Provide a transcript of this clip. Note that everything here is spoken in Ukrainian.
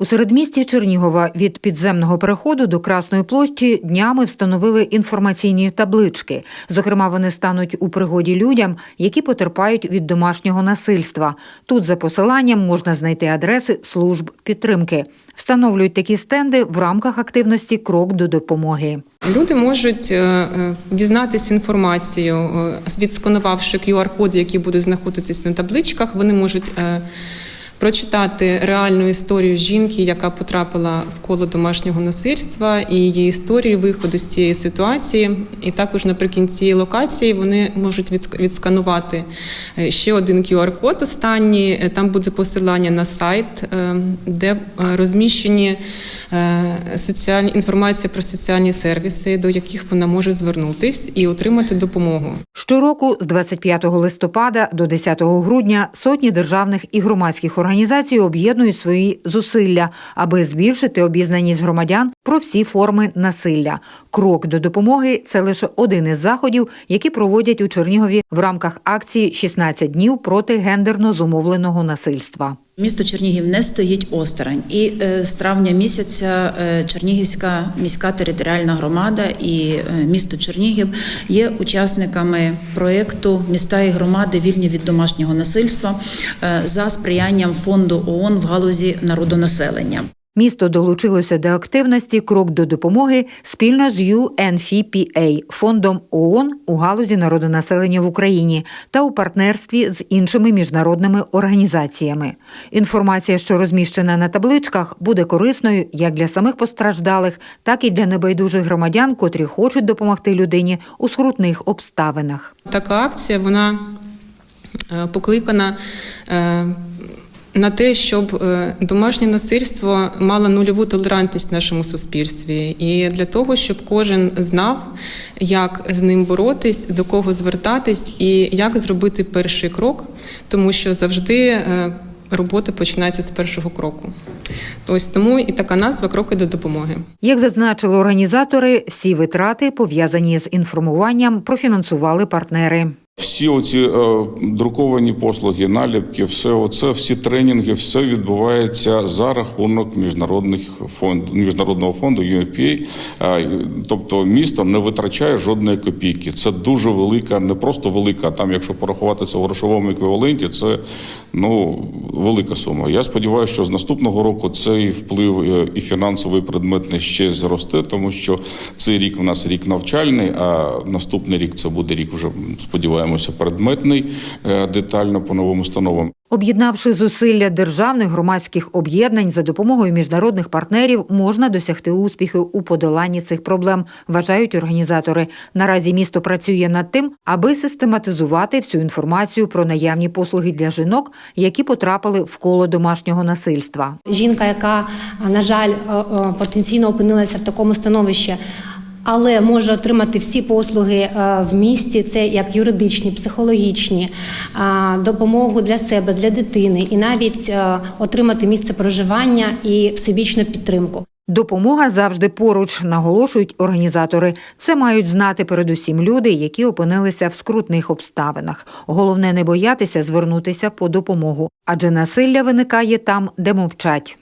У середмісті Чернігова від підземного переходу до Красної площі днями встановили інформаційні таблички. Зокрема, вони стануть у пригоді людям, які потерпають від домашнього насильства. Тут за посиланням можна знайти адреси служб підтримки. Встановлюють такі стенди в рамках активності Крок до допомоги. Люди можуть е, е, дізнатися інформацію, е, відсканувавши QR-коди, які будуть знаходитися на табличках. Вони можуть прочитати реальну історію жінки, яка потрапила в коло домашнього насильства, і її історію виходу з цієї ситуації. І також наприкінці локації вони можуть відсканувати е, ще один QR-код. Останній Е, там буде посилання на сайт, е, де розміщені соціальні інформація про соціальні сервіси, до яких вона може звернутись і отримати допомогу. Щороку з 25 листопада до 10 грудня сотні державних і громадських організацій об'єднують свої зусилля, аби збільшити обізнаність громадян про всі форми насилля. Крок до допомоги це лише один із заходів, які проводять у Чернігові в рамках акції «16 днів проти гендерно зумовленого насильства. Місто Чернігів не стоїть осторонь, і е, з травня місяця е, Чернігівська міська територіальна громада і е, місто Чернігів є учасниками проєкту Міста і громади вільні від домашнього насильства за сприянням фонду ООН в галузі народонаселення. Місто долучилося до активності Крок до допомоги спільно з UNFPA, фондом ООН у галузі народонаселення в Україні та у партнерстві з іншими міжнародними організаціями. Інформація, що розміщена на табличках, буде корисною як для самих постраждалих, так і для небайдужих громадян, котрі хочуть допомогти людині у скрутних обставинах. Така акція вона е, покликана е, на те, щоб е, домашнє насильство мало нульову толерантність в нашому суспільстві, і для того, щоб кожен знав, як з ним боротись, до кого звертатись і як зробити перший крок, тому що завжди. е, Робота починається з першого кроку. Ось тому і така назва кроки до допомоги. Як зазначили організатори, всі витрати, пов'язані з інформуванням, профінансували партнери. Всі оці е, друковані послуги, наліпки, все оце, всі тренінги, все відбувається за рахунок міжнародних фонд, міжнародного фонду UNFPA. Е, тобто місто не витрачає жодної копійки. Це дуже велика, не просто велика. Там, якщо порахувати це в грошовому еквіваленті, це ну велика сума. Я сподіваюся, що з наступного року цей вплив е, і фінансовий предметний ще зросте, тому що цей рік у нас рік навчальний, а наступний рік це буде рік вже сподіваємося предметний е, детально по новим установам. Об'єднавши зусилля державних громадських об'єднань за допомогою міжнародних партнерів, можна досягти успіху у подоланні цих проблем, вважають організатори. Наразі місто працює над тим, аби систематизувати всю інформацію про наявні послуги для жінок, які потрапили в коло домашнього насильства. Жінка, яка, на жаль, е, е, потенційно опинилася в такому становищі. Але може отримати всі послуги е, в місті, це як юридичні, психологічні, е, допомогу для себе, для дитини, і навіть е, отримати місце проживання і всебічну підтримку. Допомога завжди поруч, наголошують організатори. Це мають знати передусім люди, які опинилися в скрутних обставинах. Головне не боятися звернутися по допомогу, адже насилля виникає там, де мовчать.